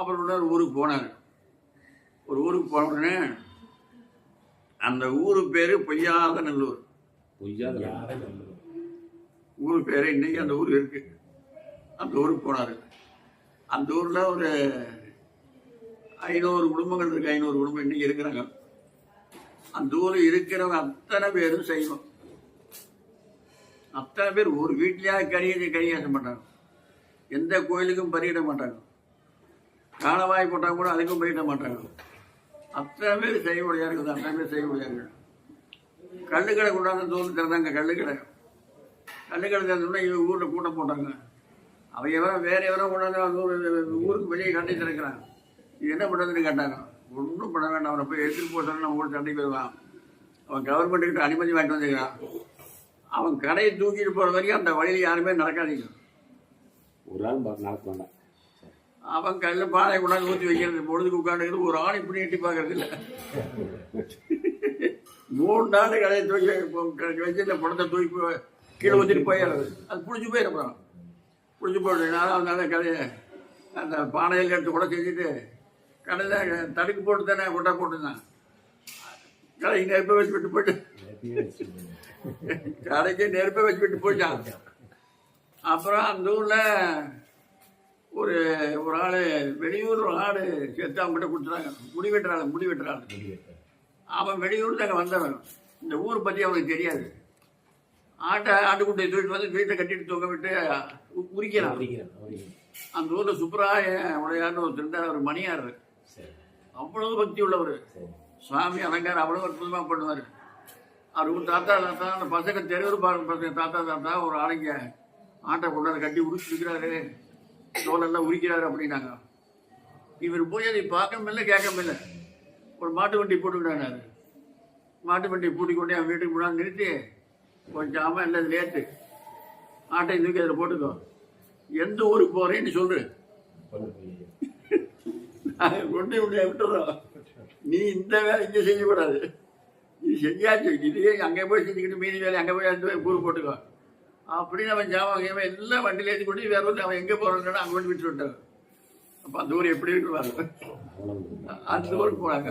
அப்புறம் இன்னொரு ஊருக்கு போனார். ஒரு ஊருக்கு போன உடனே அந்த ஊரு பேர் பொய்யாத நல்லூர் பொய்யாத ஊர் பேர் இன்னைக்கு அந்த ஊர் இருக்கு. அந்த ஊருக்கு போனார். அந்த ஊரில் ஒரு ஐநூறு குடும்பங்கள் இருக்கு. ஐநூறு குடும்பம் இன்னைக்கு இருக்கிறாங்க. அந்த ஊரில் இருக்கிறவங்க அத்தனை பேரும் செய்வோம். அத்தனை பேர் ஒரு வீட்லயா கறியை கறியாச மாட்டாங்க எந்த கோயிலுக்கும் பறியிட மாட்டாங்க. காணவாய் போட்டால் கூட அதுக்கும் போயிட மாட்டாங்க அத்தனை பேர் செய்யக்கூடியா இருக்குது அத்தனை பேர் செய்யக்கூடியார்கள் கல்லுக்கடை கொண்டாந்து தோல் திறந்தாங்க கல்லுக்கடை கல்லுக்கடை திறந்தோம்னா இவங்க ஊரில் கூட்டம் போட்டாங்க. அவன் எவரோ வேற எவரும் கொண்டாந்து அந்த ஊருக்கு வெளியே கட்டி திறக்கிறான் இது என்ன பண்ணுறதுன்னு கேட்டாங்க. ஒன்றும் பண்ண வேண்டாம் அவனை போய் எடுத்துகிட்டு போக நம்ம கூட சண்டை போயிடுவான். அவன் கவர்மெண்ட்டுக்கிட்ட அனுமதி வாங்கிட்டு வந்துக்கிறான். அவன் கடையை தூக்கிட்டு போகிற வரைக்கும் அந்த வழியில் யாருமே நடக்காதீங்க. ஒரு ஆள் நடக்க வேண்டாம். அவன் கல்லு பானை கொண்டாந்து ஊற்றி வைக்கிறது. பொழுதுக்கு உட்காந்துக்கிறது ஒரு ஆள் இப்படி எட்டி பார்க்கறது இல்லை மூணு நாள் கடையை தூக்கி வச்சு இந்த படத்தை தூக்கி போய் கீழே ஊற்றிட்டு போயிடுறது அது பிடிச்சி போயிடும் அப்புறம். பிடிச்சி போயிடு அதனால கடையை அந்த பானையில் எடுத்து கூட செஞ்சுட்டு கடையில் தடுக்கு போட்டு தானே கொட்டா போட்டுருந்தான். கடைக்கு நெருப்பை வச்சு விட்டு போயிட்டு. கடைக்கு நெருப்பை வச்சு விட்டு போயிட்டான். அப்புறம் அந்த ஊரில் ஒரு ஒரு ஆள் வெளியூர் ஒரு ஆடு செத்து அவங்ககிட்ட கொடுத்துறாங்க. முடி வெட்டுறாள் முடி வெட்டுறாள் அவன் வெளியூர்ல அங்கே வந்தவன். இந்த ஊர் பற்றி அவனுக்கு தெரியாது. ஆட்டை ஆட்டுக்குட்டியை தூக்கிட்டு வந்து வீட்டை கட்டிட்டு தூங்க விட்டு உரிக்கிறான். அந்த ஊரில் சுப்பராய உடையார்னு ஒரு இருந்தார் ஒரு மணியார். அவ்வளவு பக்தி உள்ளவர். சுவாமி அலங்காரம் அவ்வளோ அற்புதமாக பண்ணுவார். அவர் ஒரு தாத்தா தாத்தா அந்த பசங்க தெருவில் பாருங்க பசங்க தாத்தா தாத்தா ஒரு ஆளுங்க ஆட்டை கொண்டாந்து கட்டி உரிச்சிருக்கிறாரு தோலெல்லாம் உரிக்கிறாரு அப்படின்னாங்க. இவர் போய் அதை பார்க்க இல்லை கேட்க இல்லை ஒரு மாட்டு வண்டி போட்டுக்கிட்டாரு மாட்டு வண்டி பூட்டி கொண்டு அவன் வீட்டுக்கு முன்னாடி நிறுத்தி கொஞ்சம் ஆமாம் இல்லை லேட்டு ஆட்டை தூக்கி அதில் போட்டுக்கோ. எந்த ஊருக்கு போகிறேன்னு சொல்லு. கொண்டு போய் கொண்டு உன்னை விட்டுறோம். நீ இந்த வேலை இங்கே செய்யக்கூடாது. நீ செஞ்சாச்சு. இதுவே அங்கே போய் செஞ்சுக்கிட்டு மீதி வேலை அங்கே போய் அந்த கூறு போட்டுக்கோ. அப்படின்னு அவன் இவன் எல்லாம் வண்டியில் ஏற்றி கொண்டு வேற வந்து அவன் எங்கே போகிறான்னு அங்கே கொண்டு விட்டு விட்டாங்க அப்போ அந்த ஊர் எப்படி இருக்கு அந்த ஊருக்கு போனாங்க